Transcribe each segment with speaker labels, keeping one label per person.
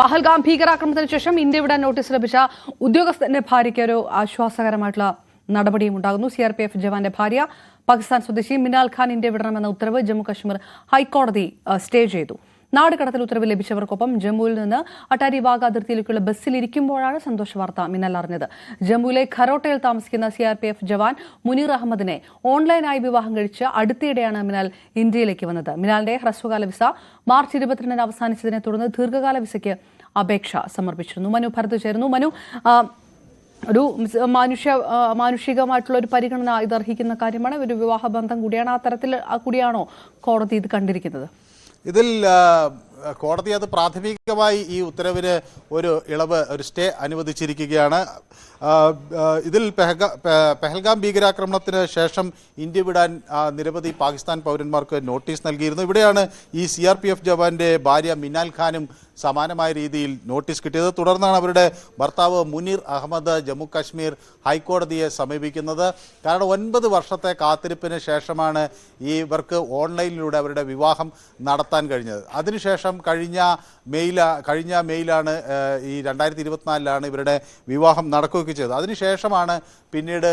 Speaker 1: പഹൽഗാം ഭീകരാക്രമണത്തിന് ശേഷം ഇന്ത്യ വിടാൻ നോട്ടീസ് ലഭിച്ച ഉദ്യോഗസ്ഥന്റെ ഭാര്യയ്ക്ക് ഒരു ആശ്വാസകരമായിട്ടുള്ള നടപടിയും ഉണ്ടാകുന്നു. സി ആർ പി എഫ് ജവാന്റെ ഭാര്യ പാകിസ്ഥാൻ സ്വദേശി മിനാൽ ഖാൻ ഇന്ത്യ വിടണമെന്ന ഉത്തരവ് ജമ്മു കശ്മീർ ഹൈക്കോടതി സ്റ്റേ ചെയ്തു. നാട് കടത്തൽ ഉത്തരവ് ലഭിച്ചവർക്കൊപ്പം ജമ്മുവിൽ നിന്ന് അട്ടാരി വാഗ അതിർത്തിയിലേക്കുള്ള ബസ്സിൽ ഇരിക്കുമ്പോഴാണ് സന്തോഷ വാർത്ത മിന്നൽ അറിഞ്ഞത്. ജമ്മുവിലെ ഖരോട്ടയിൽ താമസിക്കുന്ന സിആർപിഎഫ് ജവാൻ മുനീർ അഹമ്മദിനെ ഓൺലൈനായി വിവാഹം കഴിച്ച് അടുത്തിടെയാണ് മിനാൽ ഇന്ത്യയിലേക്ക് വന്നത്. മിനാലിന്റെ ഹ്രസ്വകാല വിസ മാർച്ച് ഇരുപത്തിരണ്ടിന് അവസാനിച്ചതിനെ തുടർന്ന് ദീർഘകാല വിസയ്ക്ക് അപേക്ഷ സമർപ്പിച്ചിരുന്നു. മനു ഭരത് ചേരുന്നു. മനു ഒരു മാനുഷ്യ മാനുഷികമായിട്ടുള്ള ഒരു പരിഗണന ഇത് അർഹിക്കുന്ന കാര്യമാണ്. ഒരു വിവാഹ ബന്ധം കൂടിയാണ്. ആ തരത്തിൽ കൂടിയാണോ കോടതി ഇത് കണ്ടിരിക്കുന്നത്?
Speaker 2: ഇതിൽ കോടതി അത് പ്രാഥമികമായി ഈ ഉത്തരവിന് ഒരു ഇളവ് ഒരു സ്റ്റേ അനുവദിച്ചിരിക്കുകയാണ്. ഇതിൽ പെഹൽഗാം ഭീകരാക്രമണത്തിന് ശേഷം ഇന്ത്യ വിടാൻ നിരവധി പാകിസ്ഥാൻ പൗരന്മാർക്ക് നോട്ടീസ് നൽകിയിരുന്നു. ഇവിടെയാണ് ഈ സി ആർ പി എഫ് ജവാന്റെ ഭാര്യ മിനാൽ ഖാനും സമാനമായ രീതിയിൽ നോട്ടീസ് കിട്ടിയത്. തുടർന്നാണ് അവരുടെ ഭർത്താവ് മുനീർ അഹമ്മദ് ജമ്മു കാശ്മീർ ഹൈക്കോടതിയെ സമീപിക്കുന്നത്. കാരണം ഒൻപത് വർഷത്തെ കാത്തിരിപ്പിന് ശേഷമാണ് ഇവർക്ക് ഓൺലൈനിലൂടെ അവരുടെ വിവാഹം നടത്താൻ കഴിഞ്ഞത്. അതിനുശേഷം കഴിഞ്ഞ കഴിഞ്ഞ മെയ്ലാണ് ഈ രണ്ടായിരത്തി ഇരുപത്തിനാലിലാണ് ഇവരുടെ വിവാഹം നടക്കുകയൊക്കെ ചെയ്തത്. അതിനുശേഷമാണ് പിന്നീട്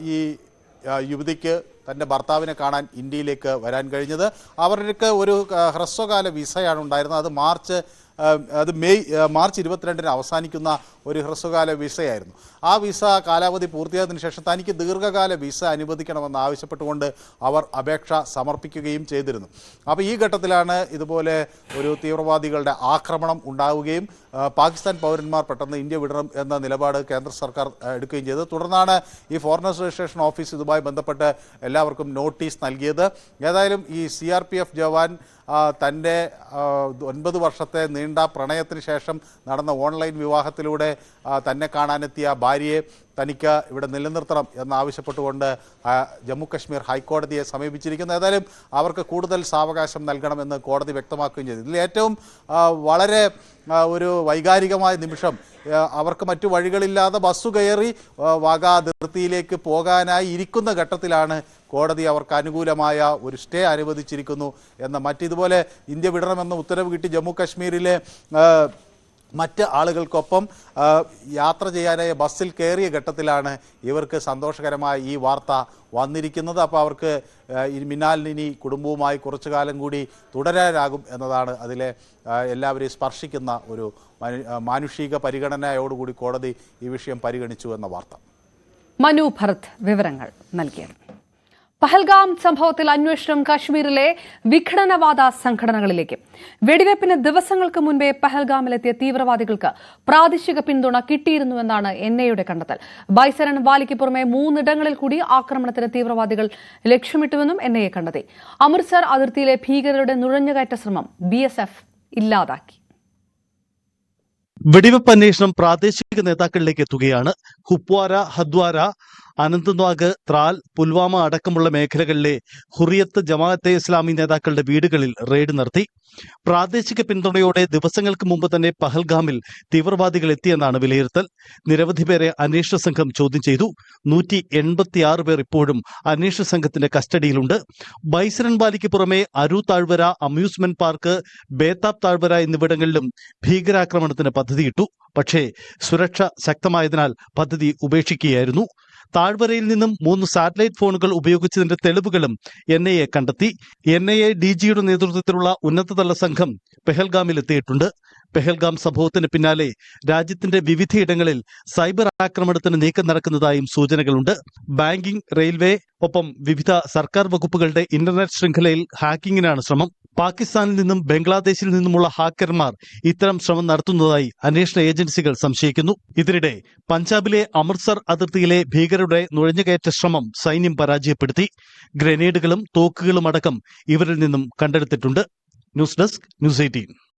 Speaker 2: ഈ യുവതിക്ക് തന്റെ ഭർത്താവിനെ കാണാൻ ഇന്ത്യയിലേക്ക് വരാൻ കഴിഞ്ഞത്. അവർക്ക് ഒരു ഹ്രസ്വകാല വിസയാണ് ഉണ്ടായിരുന്നത്. അത് മാർച്ച് അത് മെയ് മാർച്ച് ഇരുപത്തിരണ്ടിന് അവസാനിക്കുന്ന ഒരു ഹ്രസ്വകാല വിസയായിരുന്നു. ആ വിസ കാലാവധി പൂർത്തിയായതിനു ശേഷം തനിക്ക് ദീർഘകാല വിസ അനുവദിക്കണമെന്ന് ആവശ്യപ്പെട്ടുകൊണ്ട് അവർ അപേക്ഷ സമർപ്പിക്കുകയും ചെയ്തിരുന്നു. അപ്പോൾ ഈ ഘട്ടത്തിലാണ് ഇതുപോലെ ഒരു തീവ്രവാദികളുടെ ആക്രമണം ഉണ്ടാവുകയും പാകിസ്ഥാൻ പൗരന്മാർ പെട്ടെന്ന് ഇന്ത്യ വിടണം എന്ന നിലപാട് കേന്ദ്ര സർക്കാർ എടുക്കുകയും ചെയ്തത്. തുടർന്നാണ് ഈ ഫോറിനേഴ്സ് രജിസ്ട്രേഷൻ ഓഫീസ് ഇതുമായി ബന്ധപ്പെട്ട് എല്ലാവർക്കും നോട്ടീസ് നൽകിയത്. ഏതായാലും ഈ സി ജവാൻ തന്റെ ഒൻപത് വർഷത്തെ നീണ്ട പ്രണയത്തിന് ശേഷം നടന്ന ഓൺലൈൻ വിവാഹത്തിലൂടെ തന്നെ കാണാനെത്തിയ ഭാര്യയെ തനിക്ക് ഇവിടെ നിലനിർത്തണം എന്നാവശ്യപ്പെട്ടുകൊണ്ട് ജമ്മുകശ്മീർ ജമ്മു കശ്മീർ ഹൈക്കോടതിയെ സമീപിച്ചിരിക്കുന്നു. ഏതായാലും അവർക്ക് കൂടുതൽ സാവകാശം നൽകണമെന്ന് കോടതി വ്യക്തമാക്കുകയും ചെയ്തു. ഇതിൽ ഏറ്റവും വളരെ ഒരു വൈകാരികമായ നിമിഷം അവർക്ക് മറ്റു വഴികളില്ലാതെ ബസ് കയറി വാഗാ അതിർത്തിയിലേക്ക് പോകാനായി ഇരിക്കുന്ന ഘട്ടത്തിലാണ് കോടതി അവർക്ക് അനുകൂലമായ ഒരു സ്റ്റേ അനുവദിച്ചിരിക്കുന്നു. എന്ന മറ്റിതുപോലെ ഇന്ത്യ വിടണമെന്ന ഉത്തരവ് കിട്ടി ജമ്മു കാശ്മീരിലെ മറ്റ് ആളുകൾക്കൊപ്പം യാത്ര ചെയ്യാനായി ബസ്സിൽ കയറിയ ഘട്ടത്തിലാണ് ഇവർക്ക് സന്തോഷകരമായ ഈ വാർത്ത വന്നിരിക്കുന്നത്. അപ്പോൾ അവർക്ക് ഇനി കുടുംബവുമായി കുറച്ചു കാലം കൂടി തുടരാനാകും എന്നതാണ് അതിലെ എല്ലാവരെയും സ്പർശിക്കുന്ന ഒരു മാനുഷിക പരിഗണനയോടുകൂടി കോടതി ഈ വിഷയം പരിഗണിച്ചു എന്ന വാർത്ത.
Speaker 1: മനു ഭരത് വിവരങ്ങൾ നൽകിയത്. പഹൽഗാം സംഭവത്തിൽ അന്വേഷണം കാശ്മീരിലെ വിഘടനവാദ സംഘടനകളിലേക്ക്. വെടിവെപ്പിന് ദിവസങ്ങൾക്ക് മുൻപേ പഹൽഗാമിലെത്തിയ തീവ്രവാദികൾക്ക് പ്രാദേശിക പിന്തുണ കിട്ടിയിരുന്നുവെന്നാണ് എൻ ഐയുടെ കണ്ടെത്തൽ. ബൈസരൻ വാലിക്ക് പുറമെ മൂന്നിടങ്ങളിൽ കൂടി ആക്രമണത്തിന് തീവ്രവാദികൾ ലക്ഷ്യമിട്ടുവെന്നും എൻ ഐ എ കണ്ടെത്തി. അമൃത്സർ അതിർത്തിയിലെ ഭീകരരുടെ നുഴഞ്ഞുകയറ്റ ശ്രമം ബി എസ് എഫ് ഇല്ലാതാക്കി.
Speaker 3: വെടിവെപ്പ് അന്വേഷണം പ്രാദേശിക നേതാക്കളിലേക്ക് എത്തുകയാണ്. കുപ്വാര ഹദ്വാര അനന്ത്നാഗ് ത്രാൽ പുൽവാമ അടക്കമുള്ള മേഖലകളിലെ ഹുറിയത്ത് ജമാഅത്തെ ഇസ്ലാമി നേതാക്കളുടെ വീടുകളിൽ റെയ്ഡ് നടത്തി. പ്രാദേശിക പിന്തുണയോടെ ദിവസങ്ങൾക്ക് മുമ്പ് തന്നെ പഹൽഗാമിൽ തീവ്രവാദികൾ എത്തിയെന്നാണ് വിലയിരുത്തൽ. നിരവധി പേരെ അന്വേഷണ സംഘം ചോദ്യം ചെയ്തു. നൂറ്റി എൺപത്തിയാറ് പേർ ഇപ്പോഴും അന്വേഷണ സംഘത്തിന്റെ കസ്റ്റഡിയിലുണ്ട്. ബൈസരൻ ബാലിക്ക് പുറമെ അരു താഴ്വര അമ്യൂസ്മെന്റ് പാർക്ക് ബേതാബ് താഴ്വര എന്നിവിടങ്ങളിലും ഭീകരാക്രമണത്തിന് പദ്ധതിയിട്ടു. പക്ഷേ സുരക്ഷ ശക്തമായതിനാൽ പദ്ധതി ഉപേക്ഷിക്കുകയായിരുന്നു. താഴ്വരയിൽ നിന്നും മൂന്ന് സാറ്റലൈറ്റ് ഫോണുകൾ ഉപയോഗിച്ചതിന്റെ തെളിവുകളും എൻ ഐ എ കണ്ടെത്തി. N I A D G നേതൃത്വത്തിലുള്ള ഉന്നതതല സംഘം പെഹൽഗാമിൽ എത്തിയിട്ടുണ്ട്. പെഹൽഗാം സംഭവത്തിന് പിന്നാലെ രാജ്യത്തിന്റെ വിവിധയിടങ്ങളിൽ സൈബർ ആക്രമണത്തിന് നീക്കം നടക്കുന്നതായും സൂചനകളുണ്ട്. ബാങ്കിംഗ് റെയിൽവേ ഒപ്പം വിവിധ സർക്കാർ വകുപ്പുകളുടെ ഇന്റർനെറ്റ് ശൃംഖലയിൽ ഹാക്കിങ്ങിനാണ് ശ്രമം. പാകിസ്ഥാനിൽ നിന്നും ബംഗ്ലാദേശിൽ നിന്നുമുള്ള ഹാക്കർമാർ ഇത്തരം ശ്രമം നടത്തുന്നതായി അന്വേഷണ ഏജൻസികൾ സംശയിക്കുന്നു. ഇതിനിടെ പഞ്ചാബിലെ അമൃത്സർ അതിർത്തിയിലെ ഭീകരരുടെ നുഴഞ്ഞുകയറ്റ ശ്രമം സൈന്യം പരാജയപ്പെടുത്തി. ഗ്രനേഡുകളും തോക്കുകളും അടക്കം ഇവരിൽ നിന്നും കണ്ടെടുത്തിട്ടുണ്ട്. News desk news eighteen.